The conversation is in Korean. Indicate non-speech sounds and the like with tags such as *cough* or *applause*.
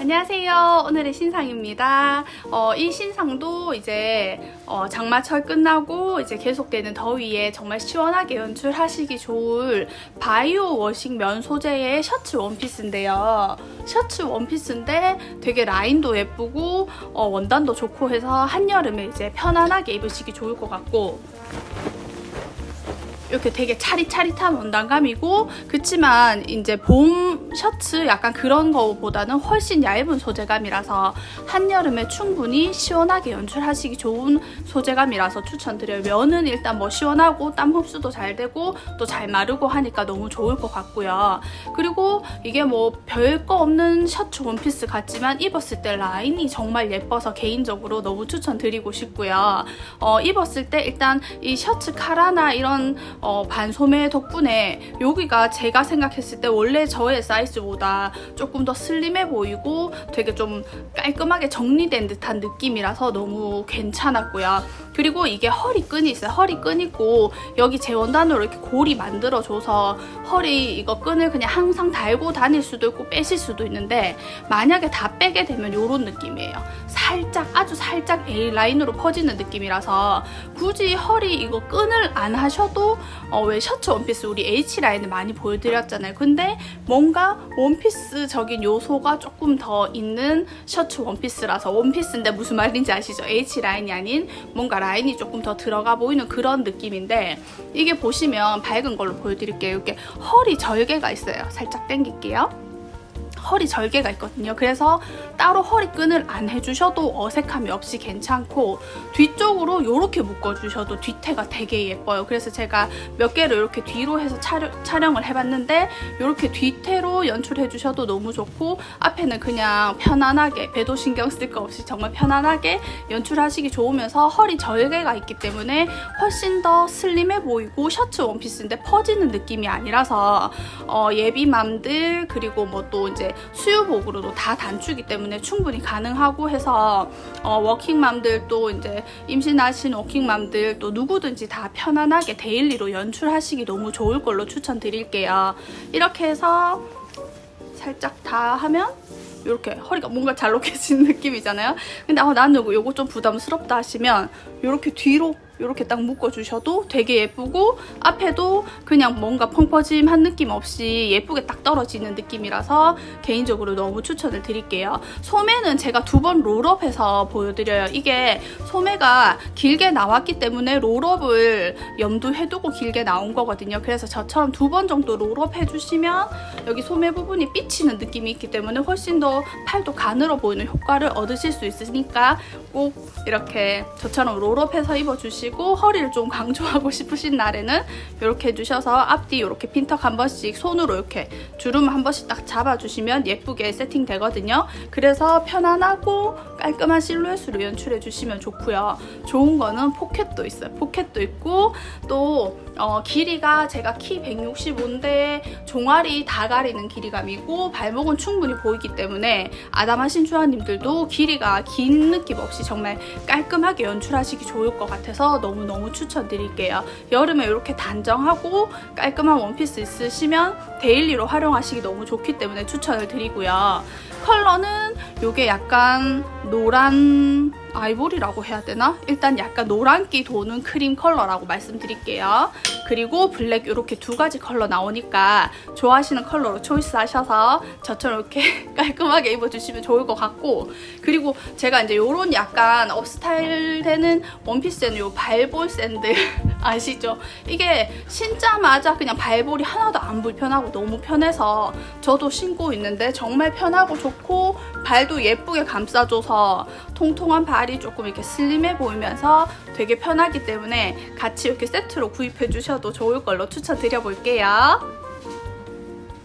안녕하세요. 오늘의 신상입니다. 어, 이 신상도 이제 어, 장마철 끝나고 이제 계속되는 더위에 정말 시원하게 연출하시기 좋을 바이오 워싱 면 소재의 셔츠 원피스인데요. 셔츠 원피스인데 되게 라인도 예쁘고 어, 원단도 좋고 해서 한여름에 이제 편안하게 입으시기 좋을 것 같고 이렇게 되게 차릿차릿한 원단감이고 그치만 이제 봄 셔츠 약간 그런 거보다는 훨씬 얇은 소재감이라서 한여름에 충분히 시원하게 연출하시기 좋은 소재감이라서 추천드려요. 면은 일단 뭐 시원하고 땀 흡수도 잘 되고 또 잘 마르고 하니까 너무 좋을 것 같고요. 그리고 이게 뭐 별거 없는 셔츠 원피스 같지만 입었을 때 라인이 정말 예뻐서 개인적으로 너무 추천드리고 싶고요. 어, 입었을 때 일단 이 셔츠 카라나 이런 어, 반소매 덕분에 여기가 제가 생각했을 때 원래 저의 사이즈보다 조금 더 슬림해 보이고 되게 좀 깔끔하게 정리된 듯한 느낌이라서 너무 괜찮았고요. 그리고 이게 허리끈이 있어요. 허리끈 있고 여기 제 원단으로 이렇게 골이 만들어줘서 허리 이거 끈을 그냥 항상 달고 다닐 수도 있고 빼실 수도 있는데 만약에 다 빼게 되면 이런 느낌이에요. 살짝 아주 살짝 A 라인으로 퍼지는 느낌이라서 굳이 허리 이거 끈을 안 하셔도 어, 왜 셔츠 원피스 우리 H 라인을 많이 보여드렸잖아요. 근데 뭔가 원피스적인 요소가 조금 더 있는 셔츠 원피스라서 원피스인데 무슨 말인지 아시죠? H 라인이 아닌 뭔가 라인이 조금 더 들어가 보이는 그런 느낌인데 이게 보시면 밝은 걸로 보여드릴게요. 이렇게 허리 절개가 있어요. 살짝 당길게요. 허리 절개가 있거든요. 그래서 따로 허리끈을 안 해주셔도 어색함이 없이 괜찮고 뒤쪽으로 이렇게 묶어주셔도 뒤태가 되게 예뻐요. 그래서 제가 몇 개를 이렇게 뒤로 해서 촬영, 촬영을 해봤는데 이렇게 뒤태로 연출해주셔도 너무 좋고 앞에는 그냥 편안하게 배도 신경 쓸 거 없이 정말 편안하게 연출하시기 좋으면서 허리 절개가 있기 때문에 훨씬 더 슬림해 보이고 셔츠 원피스인데 퍼지는 느낌이 아니라서 어, 예비맘들 그리고 뭐 또 이제 수유복으로도 다 단추기 때문에 충분히 가능하고 해서 어, 워킹맘들 또 이제 임신하신 워킹맘들 또 누구든지 다 편안하게 데일리로 연출하시기 너무 좋을 걸로 추천드릴게요. 이렇게 해서 살짝 다 하면 이렇게 허리가 뭔가 잘 녹여지는 *laughs* 느낌이잖아요. 근데 아, 나는 이거, 이거 좀 부담스럽다 하시면 이렇게 뒤로 이렇게 딱 묶어주셔도 되게 예쁘고 앞에도 그냥 뭔가 펑퍼짐한 느낌 없이 예쁘게 딱 떨어지는 느낌이라서 개인적으로 너무 추천을 드릴게요. 소매는 제가 두 번 롤업해서 보여드려요. 이게 소매가 길게 나왔기 때문에 롤업을 염두해 두고 길게 나온 거거든요. 그래서 저처럼 두 번 정도 롤업 해주시면 여기 소매 부분이 삐치는 느낌이 있기 때문에 훨씬 더 팔도 가늘어 보이는 효과를 얻으실 수 있으니까 꼭 이렇게 저처럼 롤업해서 입어주시고 허리를 좀 강조하고 *laughs* 싶으신 날에는 이렇게 해주셔서 앞뒤 이렇게 핀턱 한 번씩 손으로 이렇게 주름 한 번씩 딱 잡아주시면 예쁘게 세팅되거든요. 그래서 편안하고 깔끔한 실루엣으로 연출해 주시면 좋고요. 좋은 거는 포켓도 있어요. 포켓도 있고 또 어, 길이가 제가 키 165인데 종아리 다 가리는 길이감이고 발목은 충분히 보이기 때문에 아담하신 주아님들도 길이가 긴 느낌 없이 정말 깔끔하게 연출하시기 좋을 것 같아서 너무너무 추천드릴게요. 여름에 이렇게 단정하고 깔끔한 원피스 있으시면 데일리로 활용하시기 너무 좋기 때문에 추천을 드리고요. 컬러는 이게 약간 노란 아이보리라고 해야 되나? 일단 약간 노란기 도는 크림 컬러라고 말씀드릴게요. 그리고 블랙 이렇게 두 가지 컬러 나오니까 좋아하시는 컬러로 초이스 하셔서 저처럼 이렇게 *laughs* 깔끔하게 입어주시면 좋을 것 같고 그리고 제가 이제 이런 약간 업스타일 되는 원피스에는 요 발볼 샌들 *laughs* 아시죠? 이게 신자마자 그냥 발볼이 하나도 안 불편하고 너무 편해서 저도 신고 있는데 정말 편하고 좋고 발도 예쁘게 감싸줘서 통통한 발이 조금 이렇게 슬림해 보이면서 되게 편하기 때문에 같이 이렇게 세트로 구입해 주셔도 좋을 걸로 추천드려 볼게요.